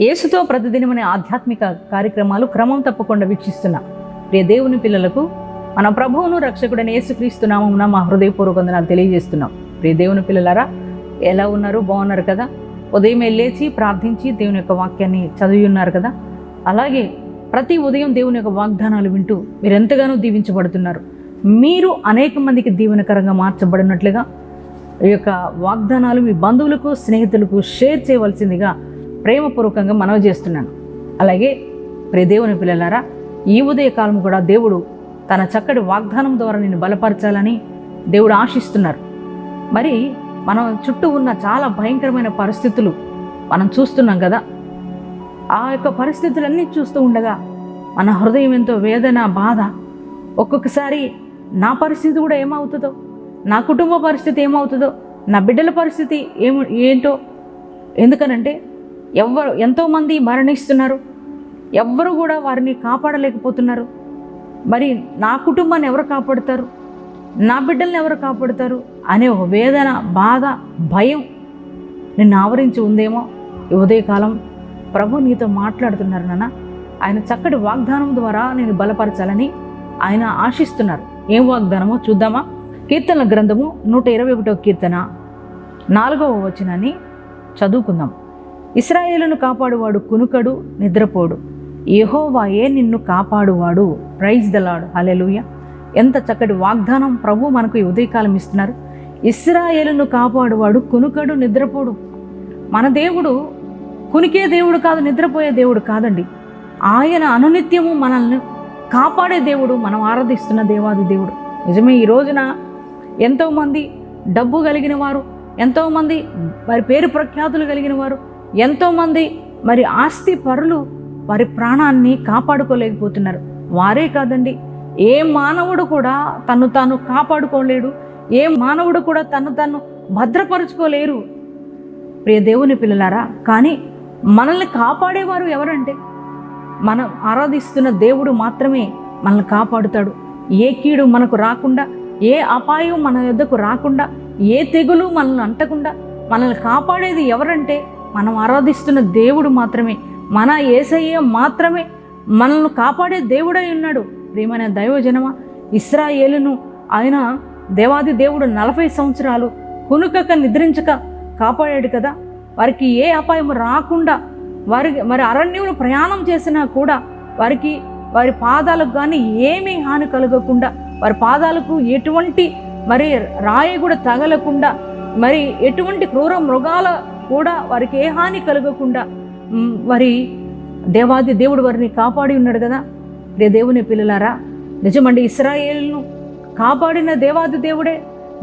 యేసుతో ప్రతిదినమనే ఆధ్యాత్మిక కార్యక్రమాలు క్రమం తప్పకుండా వీక్షిస్తున్న. ప్రియ దేవుని పిల్లలకు మన ప్రభువును రక్షకుడని యేసుక్రీస్తు నామమున మా హృదయపూర్వక వందనాలు తెలియజేస్తున్నాం. ప్రియ దేవుని పిల్లలారా ఎలా ఉన్నారు? బాగున్నారు కదా? ఉదయం లేచి ప్రార్థించి దేవుని యొక్క వాక్యాన్ని చదివి ఉన్నారు కదా? అలాగే ప్రతి ఉదయం దేవుని యొక్క వాగ్దానాలు వింటూ మీరు ఎంతగానో దీవించబడుతున్నారు. మీరు అనేక మందికి దీవెనకరంగా మార్చబడినట్లుగా ఈ యొక్క వాగ్దానాలు మీ బంధువులకు స్నేహితులకు షేర్ చేయవలసిందిగా ప్రేమపూర్వకంగా మనవి చేస్తున్నాను. అలాగే ప్రియ దేవుని పిల్లలారా ఈ ఉదయకాలం కూడా దేవుడు తన చక్కటి వాగ్దానం ద్వారా నిన్ను బలపరచాలని దేవుడు ఆశిస్తున్నారు. మరి మనం చుట్టూ ఉన్న చాలా భయంకరమైన పరిస్థితులు మనం చూస్తున్నాం కదా. ఆ యొక్క పరిస్థితులన్నీ చూస్తూ ఉండగా మన హృదయం ఎంతో వేదన బాధ. ఒక్కొక్కసారి నా పరిస్థితి కూడా ఏమవుతుందో నా కుటుంబ పరిస్థితి ఏమవుతుందో నా బిడ్డల పరిస్థితి ఏమి ఏంటో ఎందుకనంటే ఎవరు ఎంతోమంది మరణిస్తున్నారు. ఎవ్వరు కూడా వారిని కాపాడలేకపోతున్నారు. మరి నా కుటుంబాన్ని ఎవరు కాపాడుతారు? నా బిడ్డల్ని ఎవరు కాపాడుతారు? అనే ఒక వేదన బాధ భయం నిన్ను ఆవరించి ఉందేమో ఉదయకాలం. ప్రభు నీతో మాట్లాడుతున్నారు నాన్న. ఆయన చక్కటి వాగ్దానం ద్వారా నేను బలపరచాలని ఆయన ఆశిస్తున్నారు. ఏం వాగ్దానమో చూద్దామా? కీర్తనల గ్రంథము నూట ఇరవై ఒకటో కీర్తన నాలుగవ వచనాన్ని చదువుకుందాం. ఇస్రాయేలును కాపాడువాడు కునుకడు నిద్రపోడు. యెహోవాయే నిన్ను కాపాడువాడు. ప్రైజ్ దలాడు హలెలుయ ఎంత చక్కటి వాగ్దానం ప్రభు మనకు ఈ ఉదయకాలం ఇస్తున్నారు. ఇస్రాయేలును కాపాడువాడు కునుకడు నిద్రపోడు. మన దేవుడు కునికే దేవుడు కాదు నిద్రపోయే దేవుడు కాదండి. ఆయన అనునిత్యము మనల్ని కాపాడే దేవుడు మనం ఆరాధిస్తున్న దేవాది దేవుడు. నిజమే ఈ రోజున ఎంతోమంది డబ్బు కలిగిన వారు ఎంతోమంది వారి పేరు ప్రఖ్యాతులు కలిగిన వారు ఎంతోమంది మరి ఆస్తి పరులు వారి ప్రాణాన్ని కాపాడుకోలేకపోతున్నారు. వారే కాదండి. ఏ మానవుడు కూడా తను తాను కాపాడుకోలేడు. ఏ మానవుడు కూడా తను తను భద్రపరుచుకోలేరు. ప్రియ దేవుని పిల్లలారా కానీ మనల్ని కాపాడేవారు ఎవరంటే? మనం ఆరాధిస్తున్న దేవుడు మాత్రమే మనల్ని కాపాడుతాడు. ఏ కీడు మనకు రాకుండా ఏ అపాయం మన యొద్దకు రాకుండా ఏ తెగులు మనల్ని అంటకుండా మనల్ని కాపాడేది ఎవరంటే మనం ఆరాధిస్తున్న దేవుడు మాత్రమే మన ఏసయ్య మాత్రమే మనల్ని కాపాడే దేవుడై ఉన్నాడు. ప్రియమైన దైవజనమ ఇస్రాయేలును ఆయన దేవాది దేవుడు నలభై సంవత్సరాలు కునుకక నిద్రించక కాపాడాడు కదా. వారికి ఏ అపాయం రాకుండా వారి మరి అరణ్యంలో ప్రయాణం చేసినా కూడా వారికి వారి పాదాలకు కానీ ఏమీ హాని కలగకుండా వారి పాదాలకు ఎటువంటి మరి రాయి కూడా తగలకుండా మరి ఎటువంటి క్రూర మృగాల కూడా వారికి ఏ హాని కలగకుండా వారి దేవాది దేవుడు వారిని కాపాడి ఉన్నాడు కదా. రే దేవుని పిల్లలారా నిజమండి ఇస్రాయేల్ను కాపాడిన దేవాది దేవుడే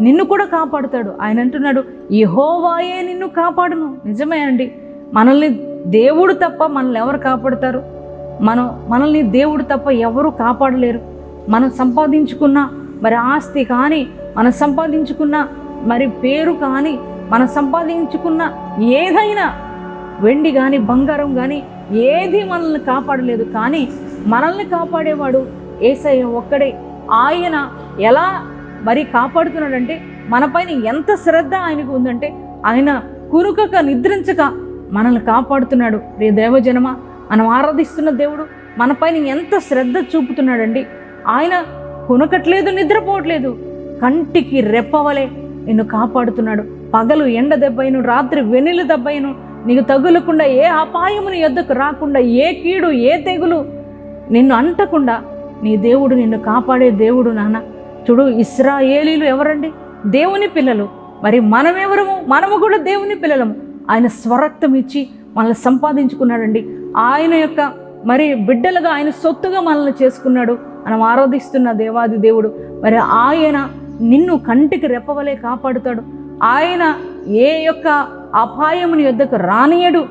నిన్ను కూడా కాపాడుతాడు. ఆయన అంటున్నాడు ఈ హోవాయే నిన్ను కాపాడును. నిజమే అండి మనల్ని దేవుడు తప్ప మనల్ని ఎవరు కాపాడుతారు? మనం మనల్ని దేవుడు తప్ప ఎవరు కాపాడలేరు? మనం సంపాదించుకున్న మరి ఆస్తి కానీ మనం సంపాదించుకున్న మరి పేరు కానీ మనం సంపాదించుకున్న ఏదైనా వెండి కానీ బంగారం కానీ ఏది మనల్ని కాపాడలేదు. కానీ మనల్ని కాపాడేవాడు ఏసయ్య ఒక్కడే. ఆయన ఎలా మరి కాపాడుతున్నాడంటే మనపైన ఎంత శ్రద్ధ ఆయనకు ఉందంటే ఆయన కునుకక నిద్రించక మనల్ని కాపాడుతున్నాడు. రే దేవజనమ మనం ఆరాధిస్తున్న దేవుడు మనపైన ఎంత శ్రద్ధ చూపుతున్నాడండి. ఆయన కొనకట్లేదు నిద్రపోవట్లేదు. కంటికి రెప్పవలే నిన్ను కాపాడుతున్నాడు. పగలు ఎండ దెబ్బైను రాత్రి వెన్నెల దెబ్బైను నీకు తగులకుండా ఏ అపాయముని ఎద్దకు రాకుండా ఏ కీడు ఏ తెగులు నిన్ను అంటకుండా నీ దేవుడు నిన్ను కాపాడే దేవుడు నాన్న. చూడు ఇస్రాయేలీలు ఎవరండి? దేవుని పిల్లలు. మరి మనమెవరము? మనము కూడా దేవుని పిల్లలము. ఆయన స్వరక్తం ఇచ్చి మనల్ని సంపాదించుకున్నాడండి. ఆయన యొక్క మరి బిడ్డలుగా ఆయన సొత్తుగా మనల్ని చేసుకున్నాడు. మనం ఆరాధిస్తున్న దేవాది దేవుడు. మరి ఆయన నిన్ను కంటికి రెప్పవలే కాపాడుతాడు. ఆయన ఏ యొక్క అపాయముని యొద్దకు రానియడు.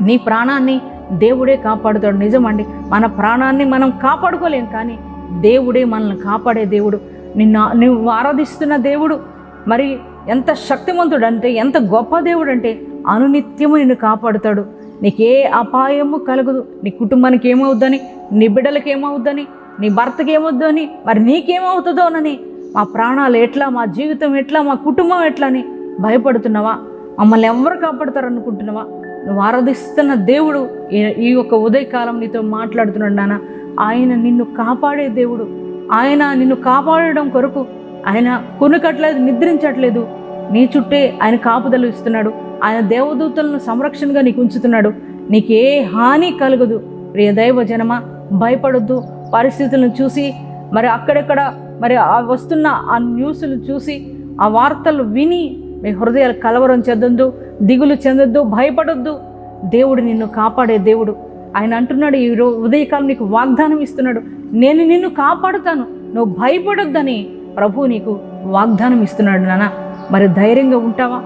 నీ ప్రాణాన్ని దేవుడే కాపాడుతాడు. నిజమండి మన ప్రాణాన్ని మనం కాపాడుకోలేం కానీ దేవుడే మనల్ని కాపాడే దేవుడు. నిన్ను నువ్వు ఆరాధిస్తున్న దేవుడు. మరి ఎంత శక్తివంతుడు అంటే ఎంత గొప్ప దేవుడు అంటే అనునిత్యము నిన్ను కాపాడుతాడు. నీకే అపాయము కలగదు. నీ కుటుంబానికి ఏమవుద్దని నీ బిడ్డలకి ఏమవుద్దని నీ భర్తకి ఏమవుద్దని మరి నీకేమవుతుందోనని మా ప్రాణాలు ఎట్లా మా జీవితం ఎట్లా మా కుటుంబం ఎట్లా అని భయపడుతున్నావా? మమ్మల్ని ఎవరు కాపాడుతారనుకుంటున్నావా? నువ్వు ఆరాధిస్తున్న దేవుడు ఈ- ఈ యొక్క ఉదయకాలం నీతో మాట్లాడుతున్నాడు నాన్న. ఆయన నిన్ను కాపాడే దేవుడు. ఆయన నిన్ను కాపాడడం కొరకు ఆయన కొనుకట్లేదు నిద్రించట్లేదు. నీ చుట్టే ఆయన కాపుదలు ఇస్తున్నాడు. ఆయన దేవదూతలను సంరక్షణగా నీకు ఉంచుతున్నాడు. నీకు ఏ హాని కలగదు. ప్రియ దైవ జనమ భయపడొద్దు. పరిస్థితులను చూసి మరి అక్కడెక్కడ మరి ఆ వస్తున్న ఆ న్యూస్లు చూసి ఆ వార్తలు విని మీ హృదయాలు కలవరం చెందొద్దు దిగులు చెందొద్దు భయపడొద్దు. దేవుడు నిన్ను కాపాడే దేవుడు. ఆయన అంటున్నాడు ఈ రో ఉదయకాలం నీకు వాగ్దానం ఇస్తున్నాడు. నేను నిన్ను కాపాడుతాను. నువ్వు భయపడొద్దని ప్రభు నీకు వాగ్దానం ఇస్తున్నాడు నాన్న. మరి ధైర్యంగా ఉంటావా?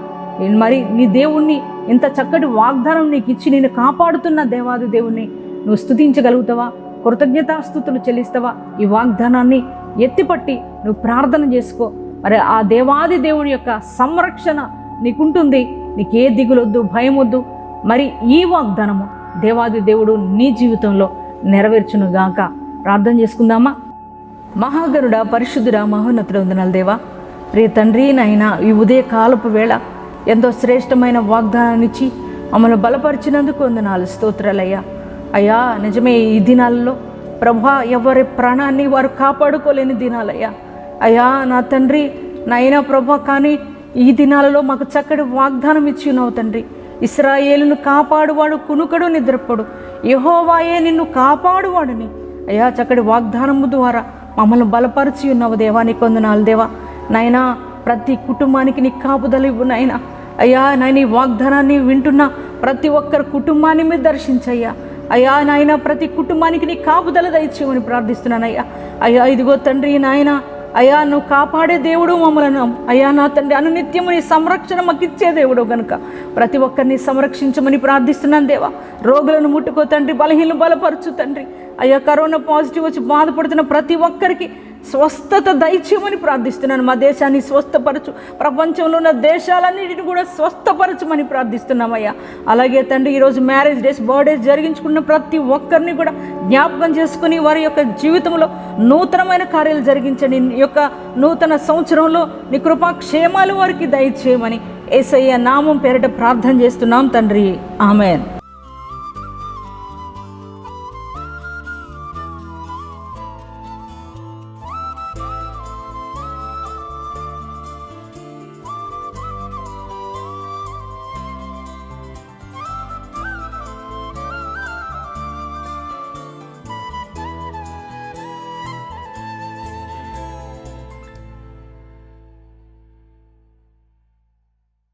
మరి నీ దేవుణ్ణి ఇంత చక్కటి వాగ్దానం నీకు ఇచ్చి నేను కాపాడుతున్న దేవాది దేవుణ్ణి నువ్వు స్తుతించగలుగుతావా? కృతజ్ఞతాస్థుతులు చెల్లిస్తావా? ఈ వాగ్దానాన్ని ఎత్తిపట్టి నువ్వు ప్రార్థన చేసుకో. మరి ఆ దేవాది దేవుని యొక్క సంరక్షణ నీకుంటుంది. నీకే దిగులొద్దు భయం వద్దు మరి ఈ వాగ్దానము దేవాది దేవుడు నీ జీవితంలో నెరవేర్చును గాక. ప్రార్థన చేసుకుందామా? మహాగరుడ పరిశుద్ధుడ మహోన్నతుడ వందనాలు దేవా. ప్రియ తండ్రి నాయన ఈ ఉదయ కాలపు వేళ ఎంతో శ్రేష్టమైన వాగ్దానాన్ని ఇచ్చి మమ్మల్ని బలపరిచినందుకు వందనాలు స్తోత్రాలయ్యా. అయ్యా నిజమే ఈ దినాల్లో ప్రభా ఎవరి ప్రాణాన్ని వారు కాపాడుకోలేని దినాలయ్యా. అయ్యా నా తండ్రి నాయన ప్రభా కానీ ఈ దినాలలో మాకు చక్కటి వాగ్దానం ఇచ్చి ఉన్నావు తండ్రి. ఇస్రాయేలును కాపాడువాడు కునుకడు నిద్రపడు. యహోవాయే నిన్ను కాపాడువాడని. అయ్యా చక్కటి వాగ్దానము ద్వారా మమ్మల్ని బలపరిచి ఉన్నావు దేవా నీ కొందనాలు దేవా. నాయనా ప్రతి కుటుంబానికి నీ కాపుదలివ్వు నాయనా. అయ్యా నాయన ఈ వాగ్దానాన్ని వింటున్న ప్రతి ఒక్కరి కుటుంబాన్ని మీరు దర్శించయ్యా. అయ్యా నాయన ప్రతి కుటుంబానికి నీ కాపుదల దయచేయమని ప్రార్థిస్తున్నాను అయ్యా. అయ్యా ఇదిగో తండ్రి నాయన అయ్యా నువ్వు కాపాడే దేవుడు మమ్మలను. అయ్యా నా తండ్రి అనునిత్యము నీ సంరక్షణ మాకు ఇచ్చే దేవుడు కనుక ప్రతి ఒక్కరిని సంరక్షించమని ప్రార్థిస్తున్నాను దేవా. రోగులను ముట్టుకో తండ్రి బలహీనలు బలపరచు తండ్రి. అయ్యా కరోనా పాజిటివ్ వచ్చి బాధపడుతున్న ప్రతి ఒక్కరికి స్వస్థత దయచేయమని ప్రార్థిస్తున్నాను. మా దేశాన్ని స్వస్థపరచు ప్రపంచంలో ఉన్న దేశాలన్నిటిని కూడా స్వస్థపరచమని ప్రార్థిస్తున్నామయ్యా. అలాగే తండ్రి ఈరోజు మ్యారేజ్ డేస్ బర్త్డేస్ జరిగించుకున్న ప్రతి ఒక్కరిని కూడా జ్ఞాపకం చేసుకుని వారి యొక్క జీవితంలో నూతనమైన కార్యాలు జరిగించండి. యొక్క నూతన సంవత్సరంలో నీ కృపా క్షేమాలు వారికి దయచేయమని ఏసయ్య నామం పేరిట ప్రార్థన చేస్తున్నాం తండ్రి. ఆమెన్.